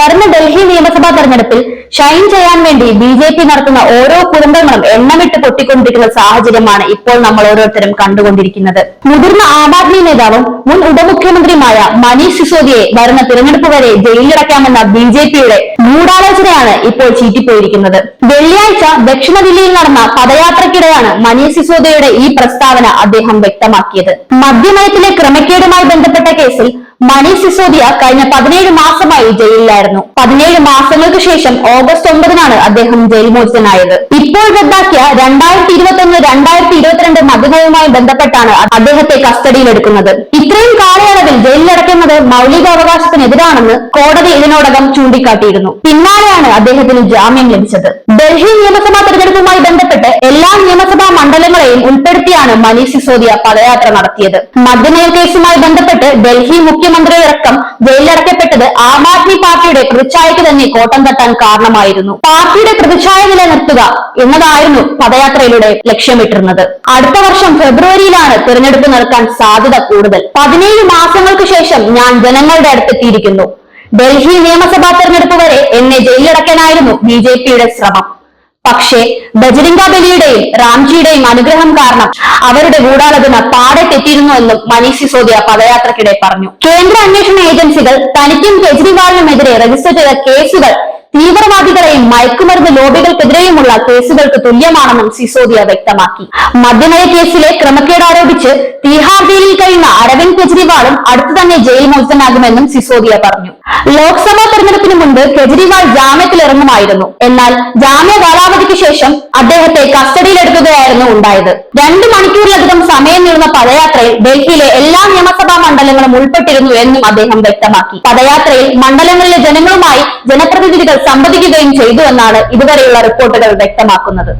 വരുന്ന ഡൽഹി നിയമസഭാ തെരഞ്ഞെടുപ്പിൽ ഷൈൻ ചെയ്യാൻ വേണ്ടി ബി ജെ പി നടത്തുന്ന ഓരോ കുടുംബങ്ങളും എണ്ണമിട്ട് പൊട്ടിക്കൊണ്ടിരിക്കുന്ന സാഹചര്യമാണ് ഇപ്പോൾ നമ്മൾ ഓരോരുത്തരും കണ്ടുകൊണ്ടിരിക്കുന്നത്. മുതിർന്ന ആം ആദ്മി നേതാവും മുൻ ഉപമുഖ്യമന്ത്രിയുമായ മനീഷ് സിസോദിയെ വരുന്ന തിരഞ്ഞെടുപ്പ് വരെ ജയിലിലടക്കാമെന്ന ബി ജെ പിയുടെ ഗൂഢാലോചനയാണ് ഇപ്പോൾ ചീറ്റിപ്പോയിരിക്കുന്നത്. വെള്ളിയാഴ്ച ദക്ഷിണ ദില്ലിയിൽ നടന്ന പദയാത്രക്കിടെയാണ് മനീഷ് സിസോദയുടെ ഈ പ്രസ്താവന അദ്ദേഹം വ്യക്തമാക്കിയത്. മദ്യമയത്തിലെ ക്രമക്കേടുമായി ബന്ധപ്പെട്ട കേസിൽ മനീഷ് സിസോദിയ കഴിഞ്ഞ പതിനേഴ് മാസമായി ജയിലിലായിരുന്നു. പതിനേഴ് മാസങ്ങൾക്ക് ശേഷം ഓഗസ്റ്റ് ഒമ്പതിനാണ് അദ്ദേഹം ജയിൽ മോചിതനായത് ഇപ്പോൾ റദ്ദാക്കിയ രണ്ടായിരത്തി ഇരുപത്തി ഒന്ന് രണ്ടായിരത്തി ഇരുപത്തിരണ്ട് മദ്യനയവുമായി ബന്ധപ്പെട്ടാണ് അദ്ദേഹത്തെ കസ്റ്റഡിയിലെടുക്കുന്നത്. ഇത്രയും കാലയളവിൽ ജയിലിലടയ്ക്കുന്നത് മൗലികാവകാശത്തിനെതിരാണെന്ന് കോടതി ഇതിനോടകം ചൂണ്ടിക്കാട്ടിയിരുന്നു. പിന്നാലെയാണ് അദ്ദേഹത്തിന് ജാമ്യം ലഭിച്ചത്. ഡൽഹി നിയമസഭാ തെരഞ്ഞെടുപ്പുമായി ബന്ധപ്പെട്ട് എല്ലാ നിയമസഭാ മണ്ഡലങ്ങളെയും ഉൾപ്പെടുത്തിയാണ് മനീഷ് സിസോദിയ പദയാത്ര നടത്തിയത്. മദ്യനയ കേസുമായി ബന്ധപ്പെട്ട് ഡൽഹി മുഖ്യമന്ത്രിയടക്കം ജയിലിലടക്കപ്പെട്ടത് ആം ആദ്മി പാർട്ടിയുടെ പ്രതിച്ഛായയ്ക്ക് തന്നെ കോട്ടം തട്ടാൻ കാരണമായിരുന്നു. പാർട്ടിയുടെ പ്രതിച്ഛായ നിലനിർത്തുക എന്നതായിരുന്നു പദയാത്രയിലൂടെ ലക്ഷ്യമിട്ടിരുന്നത്. അടുത്ത വർഷം ഫെബ്രുവരിയിലാണ് തിരഞ്ഞെടുപ്പ് നടക്കാൻ സാധ്യത കൂടുതൽ. പതിനേഴ് മാസങ്ങൾക്ക് ശേഷം ഞാൻ ജനങ്ങളുടെ അടുത്തെത്തിയിരിക്കുന്നു. ഡൽഹി നിയമസഭാ തെരഞ്ഞെടുപ്പ് വരെ എന്നെ ജയിലിലടക്കാനായിരുന്നു ബി ജെ പിയുടെ ശ്രമം. പക്ഷേ ബജരിംഗ ബലിയുടെയും റാംജിയുടെയും അനുഗ്രഹം കാരണം അവരുടെ ഗൂഢാലോചന പാടെ തെറ്റിയിരുന്നു എന്നും മനീഷ് സിസോദിയ പദയാത്രക്കിടെ പറഞ്ഞു. കേന്ദ്ര അന്വേഷണ ഏജൻസികൾ തനിക്കും കെജ്രിവാളിനുമെതിരെ രജിസ്റ്റർ ചെയ്ത കേസുകൾ തീവ്രവാദികളെയും മയക്കുമരുന്ന് ലോബികൾക്കെതിരെയുമുള്ള കേസുകൾക്ക് തുല്യമാണെന്നും സിസോദിയ വ്യക്തമാക്കി. മദ്യനയ കേസിലെ ക്രമക്കേട് ആരോപിച്ച് തീഹാർ ജയിലിൽ കഴിയുന്ന അരവിന്ദ് കെജ്രിവാളും അടുത്തു തന്നെ ജയിൽ മോചനാകുമെന്നും സിസോദിയ പറഞ്ഞു. ലോക്സഭാ തെരഞ്ഞെടുപ്പിന് മുൻപ് കെജ്രിവാൾ ജാമ്യത്തിൽ ഇറങ്ങുമായിരുന്നു എന്നാൽ ജാമ്യ കാലാവധിക്ക് ശേഷം അദ്ദേഹത്തെ കസ്റ്റഡിയിലെടുക്കുകയായിരുന്നു ഉണ്ടായത്. രണ്ടു മണിക്കൂറിലധികം സമയം പദയാത്രയിൽ ഡൽഹിയിലെ എല്ലാ നിയമസഭാ മണ്ഡലങ്ങളും ഉൾപ്പെട്ടിരുന്നു എന്നും അദ്ദേഹം വ്യക്തമാക്കി. പദയാത്രയിൽ മണ്ഡലങ്ങളിലെ ജനങ്ങളുമായി ജനപ്രതിനിധികൾ സംവദിക്കുകയും ചെയ്തുവെന്നാണ് ഇതുവരെയുള്ള റിപ്പോർട്ടുകൾ വ്യക്തമാക്കുന്നത്.